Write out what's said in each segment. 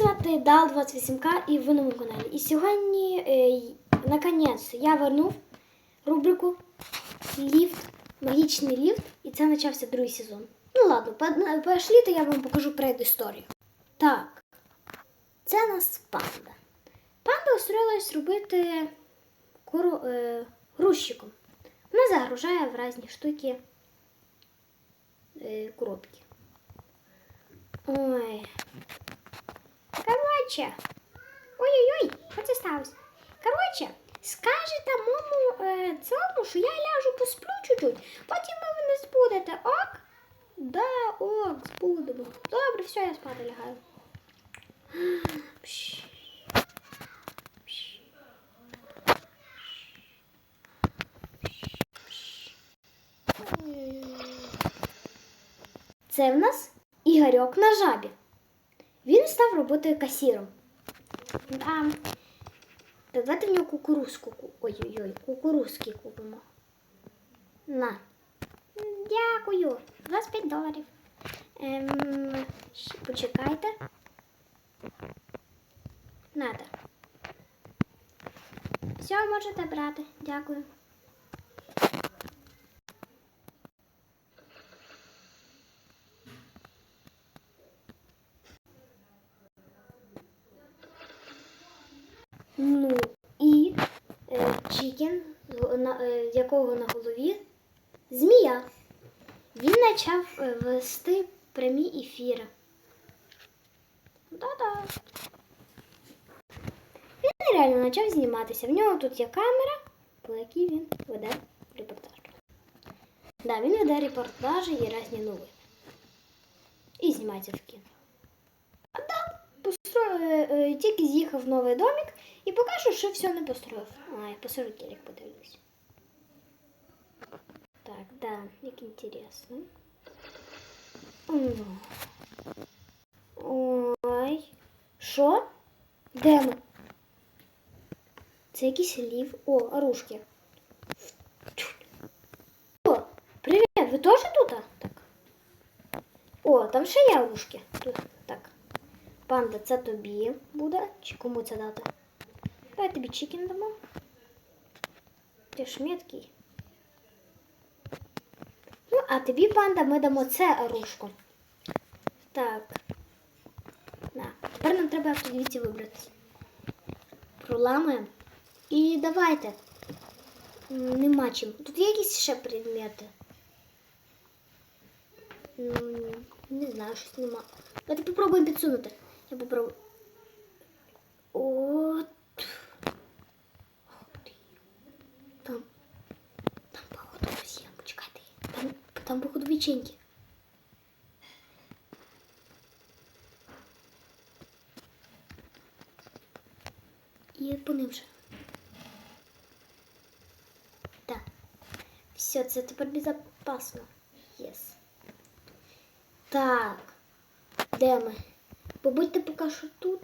звати Дал28К і ви на моєму каналі. І сьогодні, е, наконець, я вернув рубрику Ліфт, магічний ліфт, і це почався другий сезон. Ну ладно, по- пошли, то я вам покажу предісторію. Так, це нас панда. Панда устроїлась робити куру, е, грузчиком. Вона загружає в різні штуки е, коробки. Ой. Короче. Ой-ой-ой, що це сталося? Короче, скажете моєму е, цьому, що я ляжу посплю чуть-чуть, потім ви мене збудете, ок? Да, ок, збудемо. Добре, все, я спати лягаю. Це в нас Ігорьок на жабі. Він став роботою касіром. Да. Давайте в нього кукурузку. Ой-ой-ой, кукурузки купимо. На. Дякую. 25 доларів. Ем, почекайте. Надо. Все, можете брати. Дякую. Ну і е, Чікен, на- е, якого на голові змія. Він почав е, вести прямі ефіри. Да-да. Він реально почав зніматися. В нього тут є камера, по якій він веде репортаж. Да, він веде репортажі і різні новини. І знімається в кіно. А да, построїв, е, е, тільки з'їхав в новий домик і поки що ще все не построїв. А, я посеред телек подивлюсь. Так, да, як інтересно. Ну. Ой. Що? Де ми? Це якийсь лів. О, оружки. О, привіт, ви теж тут? Так. О, там ще є оружки. Тут. Так. Панда, це тобі буде? Чи кому це дати? Давай тобі чикен дамо. Ти ж меткий. Ну, а тобі, панда, ми дамо це оружку. Так. На. Тепер нам треба звідси вибратися. Проламуємо. І давайте. Нема чим. Тут є якісь ще предмети. М, Не знаю, щось нема. Давайте попробуємо підсунути. Я попробую. От. Ух ти. Там. Там, походу, хтось є. Почекайте. Там, там походу, печеньки. І по ним же. Так. Все, це тепер безопасно. Єс. Так. Де ми? Побудьте поки що тут.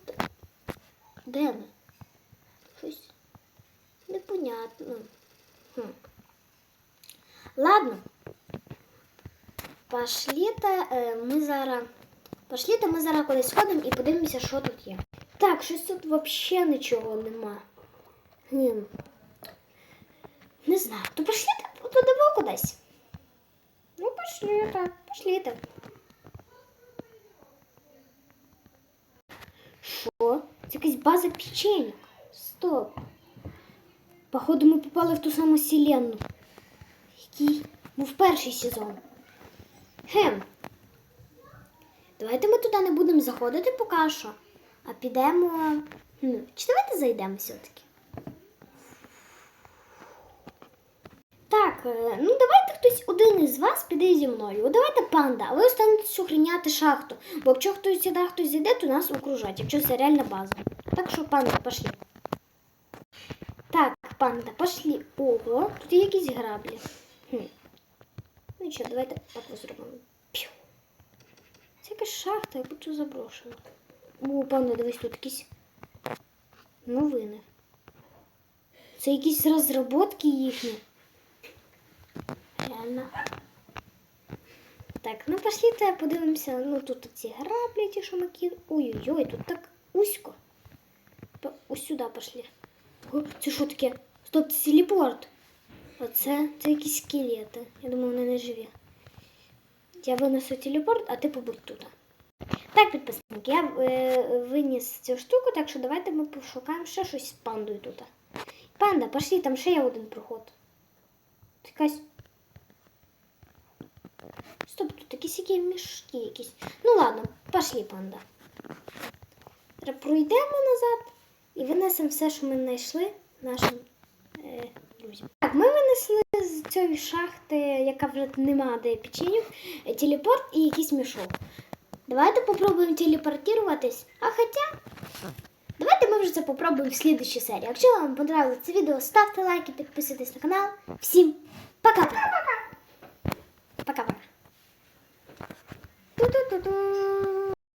Де ми? Щось непонятно. Хм. Ладно. Пошліте е, ми зараз. Пошліте ми зараз кудись сходимо і подивимося, що тут є. Так, щось тут взагалі нічого нема. Хм. Не знаю. То пошліте подивимо кудись. Ну, пошліте, пошліте. Що? Це якась база печенек. Стоп. Походу, ми попали в ту саму вселенну. Який був перший сезон. Хем. Давайте ми туди не будемо заходити поки що, а підемо. Ну, чи давайте зайдемо все-таки? Так, е, ну давайте хтось один із вас піде зі мною. Давайте панда, а ви останетесь охороняти шахту. Бо якщо хтось сюди хтось зайде, то нас окружать, якщо це реальна база. Так що, панда, пошли. Так, панда, пошли. Ого, тут є якісь граблі. Хм. Ну що, давайте так зробимо. Пів. Це якась шахта, як будто заброшена. О, панда, дивись, тут якісь новини. Це якісь розробки їхні. Реально. Так, ну пошліте, подивимося. Ну тут ці граблі, ті, що. Ой-ой-ой, тут так. узько. П- Ось сюди пішли. О, це що таке? Стоп, це телепорт. А це, якісь скелети. Я думаю, вони не живі. Я винесу телепорт, а ти побудь тут. Так, підписники, я е, виніс цю штуку, так що давайте ми пошукаємо ще щось з пандою тут. Панда, пошли, там ще є один проход. Якась. Стоп, тут якісь які мішки якісь. Ну ладно, пошли, панда. Пройдемо назад і винесемо все, що ми знайшли нашим е, друзям. Так, ми винесли з цієї шахти, яка вже нема де печенів, е, телепорт і якийсь мішок. Давайте попробуємо телепортуватись. А хоча, давайте ми вже це попробуємо в слідчій серії. Якщо вам понравилось це відео, ставте лайки, підписуйтесь на канал. Всім пока!